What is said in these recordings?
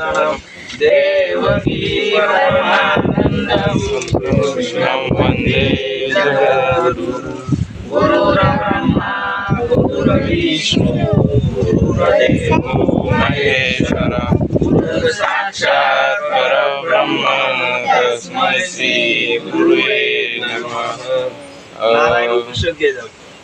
देवकी परमानन्दं कृष्णं वन्दे जगद्गुरु। गुरुर्ब्रह्मा गुरुर्विष्णु गुरुर्देवो महेश्वर। गुरुसाक्षात् परब्रह्म तस्मै श्री गुरुवे नमः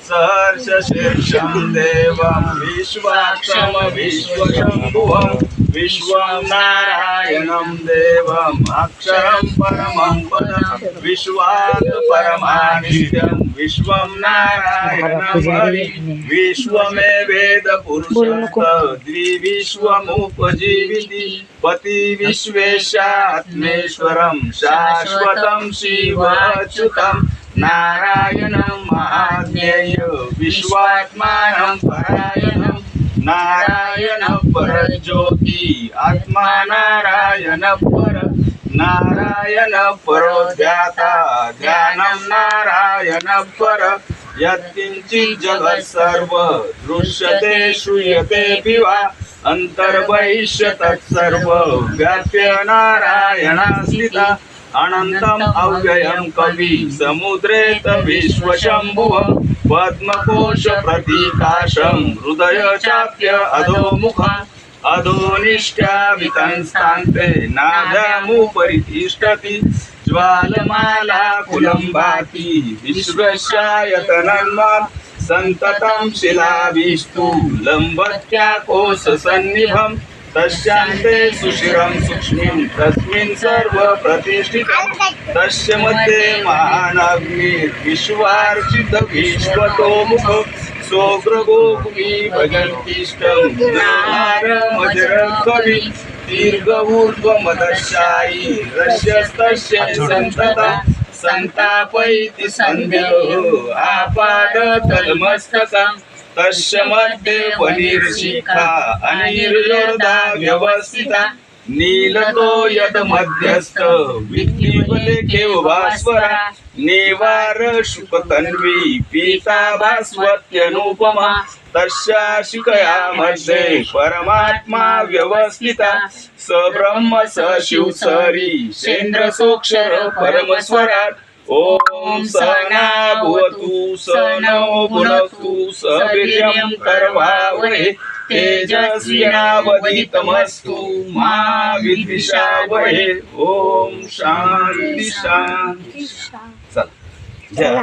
सहर्ष शीर्षं देवं विश्वाक्षम विश्वशम्भुवं। विश्वं नारायणं देवम् अक्षरं परमं पदं विश्वात् परमानित्यं विश्वं नारायणं विश्वमे वेद द्विविश्वमुपजीविति। पति विश्वेशात्मेश्वरं शाश्वतं शिवाच्युतम् नारायणं महाज्ञेय विश्वात्मानं परायणम्। नारायण परज्योति आत्मा नारायण पर नारायण पर ध्याता ध्यानं नारायण पर यत्किंचित जगत् सर्व दृश्यते श्रूयते पिवा अन्तर्बहिष्य तत्सर्व व्याप्य नारायणास्मिता अनन्तम् अव्ययम् कवि समुद्रे विश्वशम्भुव पद्मकोश प्रतीकाशं हृदय चाप्य अधोमुख अधोनिष्ठावितंस्तान्ते नाभ्यामुपरि तिष्ठति ज्वालमाला कुलम्बाति विश्वस्यायतनन्मात् सन्ततं शिलाविष्टु लम्बत्याकोशसन्निभम् तस्यान्ते सुशिरं सूक्ष्मीं तस्मिन् सर्वप्रतिष्ठितं। तस्यमध्ये महानग्निर्विश्वार्चित विश्वतोमुख सोग्रगोकुमी भजन्तिष्ठं नारमजरकवि दीर्घऊर्ध्वमदशायी रस्यस्तस्य सन्तता सन्तापयति सन्देहो आपादतलमस्तकम्। तस्यमध्ये पनीर्शिखा अनिर्योधा व्यवस्थिता नीलतो यद मध्यस्थ विद्युलेखे भास्वरा निवार शुकतन्वी पीता भास्वत्यनुपमा तस्या शिकया मध्ये परमात्मा व्यवस्थिता स ब्रह्म स शिव सरी सेंद्र सोक्षर परमस्वरात ॐ सना भवतु सनो भुनक्तु सवीर्यं करवावहे तेजस्विनावधितमस्तु मा विद्विषावहे। ॐ शान्ति शान्ति। चला.